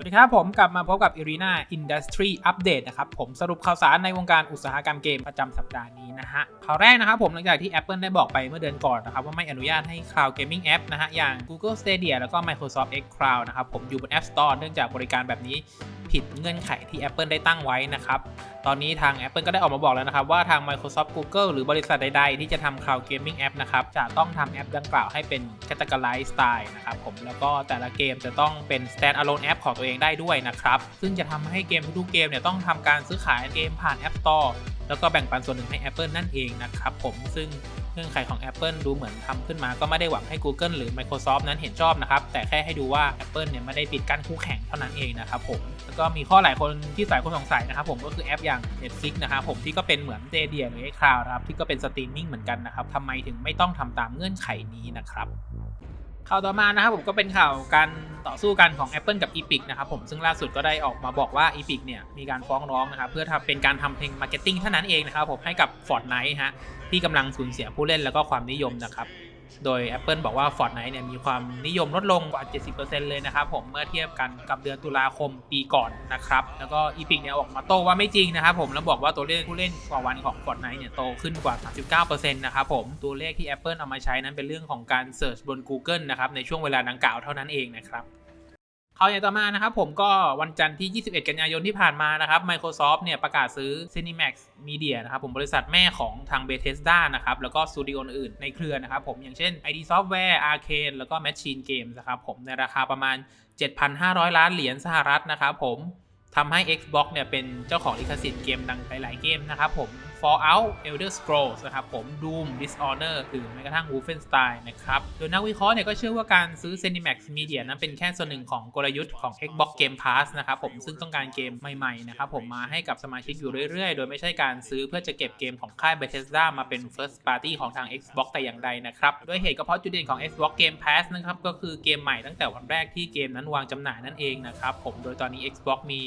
สวัสดีครับผมกลับมาพบกับ Arena Industry Update นะครับผมสรุปข่าวสารในวงการอุตสาหกรรมเกมประจำสัปดาห์นี้นะฮะข่าวแรกนะครับผมหลังจากที่ Apple ได้บอกไปเมื่อเดือนก่อนนะครับว่าไม่อนุญาตให้ Cloud Gaming App นะฮะอย่าง Google Stadia แล้วก็ Microsoft X Cloud นะครับผมอยู่บน App Store เนื่องจากบริการแบบนี้ผิดเงื่อนไขที่ Apple ได้ตั้งไว้นะครับ ตอนนี้ทาง Apple ก็ได้ออกมาบอกแล้วนะครับ ว่าทาง Microsoft Google หรือบริษัทใดๆ ที่จะทำ Cloud Gaming App นะครับ จะต้องทำแอปดังกล่าวให้เป็น Categorize Style นะครับผมแล้วก็แต่ละเกมจะต้องเป็น Standalone App ของตัวเองได้ด้วยนะครับ ซึ่งจะทำให้เกมทุกๆเกมเนี่ยต้องทำการซื้อขายเกมผ่าน App Store แล้วก็แบ่งปันส่วนหนึ่งให้ Apple นั่นเองนะครับผมซึ่งเงื่อนไขของ Apple ดูเหมือนทำขึ้นมาก็ไม่ได้หวังให้ Google หรือ Microsoft นั้นเห็นชอบนะครับ แต่แค่ให้ดูว่า Apple เนี่ยไม่ได้ปิดกั้นคู่แข่งเท่านั้นเองนะครับผมแล้วก็มีข้อหลายคนที่หลายคนสงสัยนะครับผมก็คือแอปอย่าง Netflix นะครับผมที่ก็เป็นเหมือน d เดียหรือ Cloud นะครับที่ก็เป็นสตรีมมิ่งเหมือนกันนะครับทำไมถึงไม่ต้องทำตามเงื่อนไขนี้นะครับ ข่าวต่อมานะครับผมก็เป็นข่าวการต่อสู้กันของ Apple กับ Epic นะครับผมซึ่งล่าสุดก็ได้ออกมาบอกว่า Epic เนี่ยมีการฟ้องร้องนะครับเพื่อทำเป็นการทำเพลงมาร์เก็ตติ้งเท่านั้นเองนะครับผมให้กับ Fortnite ฮะที่กำลังสูญเสียผู้เล่นแล้วก็ความนิยมนะครับ โดย Apple บอกว่า Fortnite เนี่ยมีความนิยมลดลงกว่า 70%เลยนะครับผมเมื่อเทียบกันกับเดือนตุลาคมปีก่อนนะครับ แล้วก็ Epic เนี่ยออกมาโต้ว่าไม่จริงนะครับผมแล้วบอกว่าตัวเลขผู้เล่นกว่าวันของ Fortnite เนี่ยโตขึ้นกว่า 39%นะครับผมตัวเลขที่ Apple เอามาใช้นั้นเป็นเรื่องของการเสิร์ชบน Google นะครับในช่วงเวลาดังกล่าวเท่านั้นเองนะครับ ข่าวอย่างต่อมานะครับผมก็วันจันทร์ที่ 21 กันยายนที่ผ่านมานะครับ Microsoft เนี่ยประกาศซื้อ Cinemax Media นะครับผมบริษัทแม่ของทาง Bethesda นะครับแล้วก็สตูดิโออื่นในเครือนะครับผมอย่างเช่น ID Software Arcane แล้วก็ Machine Games นะครับผมในราคาประมาณ 7,500 ล้านเหรียญสหรัฐนะครับผมทำให้ Xbox เนี่ยเป็นเจ้าของลิขสิทธิ์เกมดังหลายๆเกมนะครับผม Fallout Elder Scrolls นะครับผม Doom Dishonor หรือแม้กระทั่ง Wolfenstein นะครับ โดยนักวิเคราะห์เนี่ยก็เชื่อว่าการซื้อ Cinemax Media นั้นเป็นแค่ส่วนหนึ่งของกลยุทธ์ของ Xbox Game Pass นะครับผมซึ่งต้องการเกมใหม่ๆนะครับผมมาให้กับสมาชิกอยู่เรื่อยๆ โดยไม่ใช่การซื้อเพื่อจะเก็บเกมของค่าย Bethesda มาเป็น First Party ของทาง Xbox แต่อย่างใดนะครับโดยเหตุก็เพราะจุดเด่นของ Xbox Game Pass นะครับก็คือเกมใหม่ตั้งแต่วันแรกที่เกมนั้นวางจำหน่ายนั่นเองนะครับผมโดยตอนนี้ Xbox มี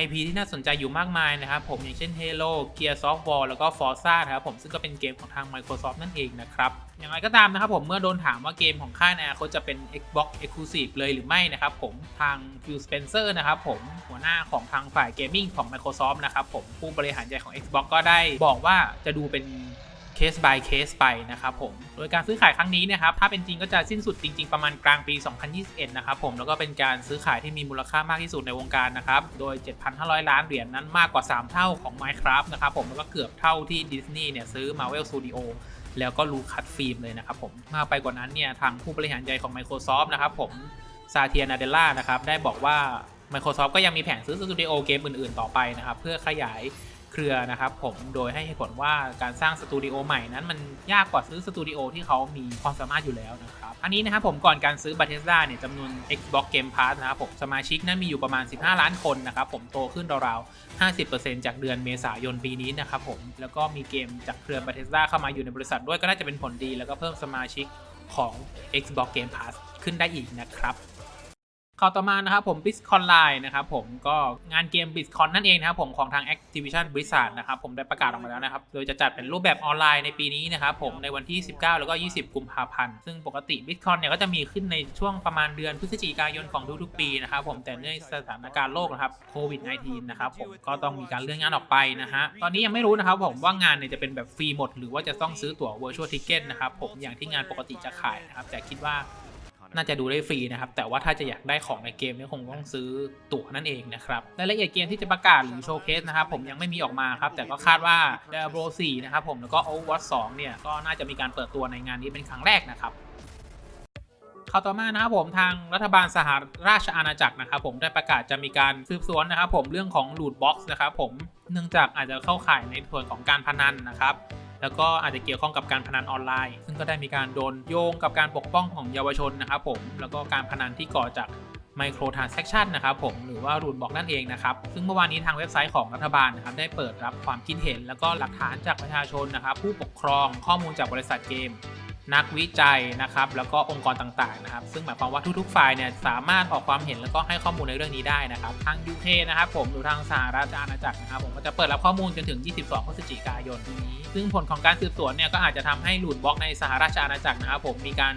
IP ที่น่าสนใจอยู่มากมายนะครับผมอย่างเช่น Halo Gears of War แล้วก็ Forza นะครับผมซึ่งก็เป็นเกมของทาง Microsoft นั่นเองนะครับอย่างไรก็ตามนะครับผมเมื่อโดนถามว่าเกมของค่ายในอนาคตจะเป็น Xbox Exclusive เลยหรือไม่นะครับผมทาง Phil Spencer นะครับผมหัวหน้าของทางฝ่ายเกมมิ่งของ Microsoft นะครับผมผู้บริหารใหญ่ของ Xbox ก็ได้บอกว่าจะดูเป็น เคส by เคสไปนะครับผม โดยการซื้อขายครั้งนี้นะครับ ถ้าเป็นจริงก็จะสิ้นสุดจริง ๆ ประมาณกลางปี 2021 นะครับผม แล้วก็เป็นการซื้อขายที่มีมูลค่ามากที่สุดในวงการนะครับ โดย 7,500 ล้านเหรียญนั้นมากกว่า 3 เท่าของ Minecraft นะครับผม แล้วก็เกือบเท่าที่ดิสนีย์เนี่ยซื้อ Marvel Studio แล้วก็ลูคัสฟิล์มเลยนะครับผม มากไปกว่านั้นเนี่ยทางผู้บริหารใหญ่ของ Microsoft นะครับผมซาเทียนาเดล่านะครับได้บอกว่า Microsoft ก็ยังมีแผนซื้อสตูดิโอเกมอื่นๆ ต่อไปนะครับเพื่อขยาย เครือนะครับผมโดยให้เหตุผลว่าการสร้างสตูดิโอใหม่นั้นมันยากกว่าซื้อสตูดิโอที่เขามีความสามารถอยู่แล้วนะครับอันนี้นะครับผมก่อนการซื้อ Bethesda เนี่ยจำนวน Xbox Game Pass นะครับผมสมาชิกนั้นมีอยู่ประมาณ 15 ล้านคนนะครับผมโตขึ้นราวๆ50%จากเดือนเมษายนปีนี้นะครับผมแล้วก็มีเกมจากเครือ Bethesda เข้ามาอยู่ในบริษัทด้วยก็น่าจะเป็นผลดี แล้วก็เพิ่มสมาชิกของ Xbox Game Pass ขึ้นได้อีกนะครับ ข่าวต่อมานะครับผม BlizzCon Live นะครับผมก็งานเกม BlizzCon นั่นเองนะครับผมของทาง Activision Blizzard นะครับผมได้ประกาศออกมาแล้วนะครับ โดยจะจัดเป็นรูปแบบออนไลน์ในปีนี้นะครับผมในวันที่ 19 แล้วก็ 20 กุมภาพันธ์ ซึ่งปกติ b i z c o n เนี่ยก็จะมีขึ้นในช่วงประมาณเดือนพฤศจิกายนของทุกๆปีนะครับผมแต่เนื่องสถานการณ์โลกนะครับโควิด -19 นะครับผมก็ต้องมีการเลื่อนงานออกไปนะฮะตอนนี้ยังไม่รู้นะครับผมว่างานเนี่ยจะเป็นแบบฟรีหมด หรือว่าจะต้องซื้อตั๋ว Virtual Ticket นะครับผมอย่างที่งานปกติจะขายนะครับแต่คิดว่า น่าจะดูได้ฟรีนะครับ แต่ว่าถ้าจะอยากได้ของในเกมเนี่ยคงต้องซื้อตั๋วนั่นเองนะครับรายละเอียดเกมที่จะประกาศหรือโชว์เคสนะครับผมยังไม่มีออกมาครับ แต่ก็คาดว่า Diablo 4 นะครับผมแล้วก็ Overwatch 2 เนี่ยก็น่าจะมีการเปิดตัวในงานนี้เป็นครั้งแรกนะครับข่าวต่อมานะครับผมทางรัฐบาลสหราชอาณาจักรนะครับผมได้ประกาศจะมีการสืบสวนนะครับผมเรื่องของ loot box นะครับผมเนื่องจากอาจจะเข้าข่ายในส่วนของการพนันนะครับ แล้วก็อาจจะเกี่ยวข้องกับการพนันออนไลน์ ซึ่งก็ได้มีการโดนโยงกับการปกป้องของเยาวชนนะครับผมแล้วก็การพนันที่ก่อจากไมโครทรานเซ็คชันนะครับผมหรือว่ารูนบอกนั่นเองนะครับ ซึ่งเมื่อวานนี้ทางเว็บไซต์ของรัฐบาลนะครับได้เปิดรับความคิดเห็น แล้วก็หลักฐานจากประชาชนนะครับผู้ปกครองข้อมูลจากบริษัทเกม นักวิจัยนะครับ แล้วก็องค์กรต่างๆนะครับ ซึ่งหมายความว่าทุกๆฝ่ายเนี่ยสามารถออกความเห็นแล้วก็ให้ข้อมูลในเรื่องนี้ได้นะครับทาง UK นะครับผมหรือทางสหราชอาณาจักรนะครับผมก็จะเปิดรับข้อมูลจนถึง 22 พฤศจิกายนนี้ ซึ่งผลของการสืบสวนเนี่ยก็อาจจะทำให้หลุดบล็อกในสหราชอาณาจักรนะครับผมมีการ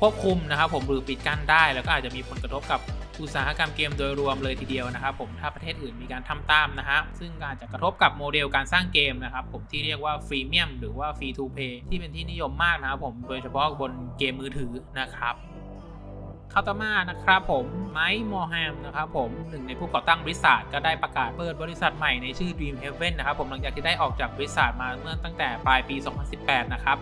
ควบคุมนะครับผมหรือปิดกั้นได้ แล้วก็อาจจะมีผลกระทบกับ อุตสาหกรรมเกมโดยรวมเลยทีเดียวนะครับผมถ้าประเทศอื่นมีการทำตามนะฮะซึ่งอาจจะกระทบกับโมเดลการสร้างเกมนะครับผมที่เรียกว่าฟรีเมียมหรือว่าฟรีทูเพย์ที่เป็นที่นิยมมากนะครับผมโดยเฉพาะบนเกมมือถือนะครับคาตามานะครับผมไมค์มอร์แฮมนะครับผมหนึ่งในผู้ก่อตั้งบริษัทก็ได้ประกาศเปิดบริษัทใหม่ในชื่อ Dream Haven นะครับผมหลังจากที่ได้ออกจากบริษัทมาเมื่อตั้งแต่ปลายปี 2018 นะครับ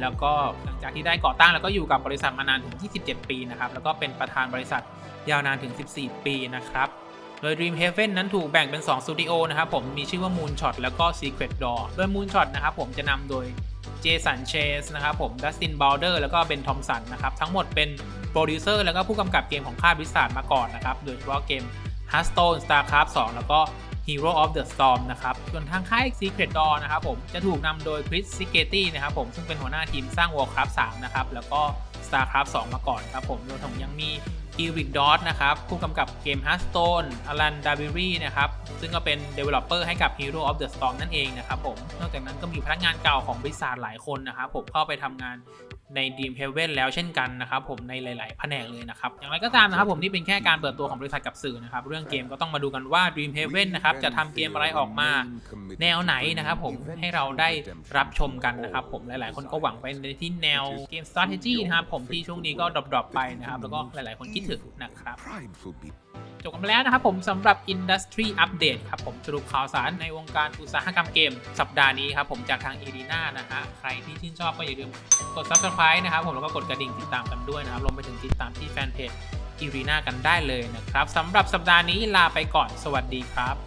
แล้วก็หลังจากที่ได้ก่อตั้งแล้วก็อยู่กับบริษัทมานานถึง 27 ปีนะครับแล้วก็เป็นประธานบริษัทยาวนานถึง 14 ปีนะครับโดย Dream Haven นั้นถูกแบ่งเป็น 2 สตูดิโอนะครับผมมีชื่อว่า Moonshot แล้วก็ Secret Door โดย Moonshot นะครับผมจะนำโดยเจสันเชสนะครับผมดัสตินบ l ลเดอร์แล้วก็เบนทอมสันนะครับทั้งหมดเป็นโปรดิวเซอร์แล้วก็ผู้กำกับเกมของค่ายบริษัทมาก่อนนะครับโดยเฉพาะเกม Hearthstone StarCraft 2 แล้วก็ Hero of the Storm นะครับ ส่วนทางค่าย Secret Door นะครับผมจะถูกนำโดยคริสซิเกตี้นะครับผมซึ่งเป็นหัวหน้าทีมสร้าง Warcraft 3 นะครับ แล้วก็ StarCraft 2 มาก่อนครับผมรวมถึงยังมี e r i c Dot นะครับผู้กำกับเกม Hearthstone Alan d a v i r y นะครับซึ่งก็เป็น Developer ให้กับ Hero of the Storm นั่นเองนะครับผม นอกจากนั้นก็มีพนักงานเก่าของบริษัทหลายคนนะครับผมเข้าไปทำงานใน Dream Haven แล้วเช่นกันนะครับผมในหลาย ๆ แผนกเลยนะครับ อย่างไรก็ตามนะครับผมนี่เป็นแค่การเปิดตัวของบริษัทกับสื่อนะครับ เรื่องเกมก็ต้องมาดูกันว่า Dream Haven นะครับจะทำเกมอะไรออกมา แนวไหนนะครับผมให้เราได้รับชมกันนะครับผมหลาย ๆ คนก็หวังไปในที่แนวเกม strategy นะครับผมที่ช่วงนี้ก็ดรอปๆไปนะครับแล้วก็หลาย ๆ คนคิดถึงนะครับ prideful people. จบกันไปแล้วนะครับผมสำหรับ Industry Update ครับผมสรุปข่าวสารในวงการอุตสาหกรรมเกม สัปดาห์นี้ครับผมจากทาง e r e n a นะฮะใครที่ชื่นชอบก็อย่าลืมกด Subscribe นะครับผมแล้วก็กดกระดิ่งติดตามกันด้วยนะครับรวมไปถึงติดตามที่แฟนเพจ e r e n a กันได้เลยนะครับสำหรับสัปดาห์นี้ลาไปก่อนสวัสดีครับ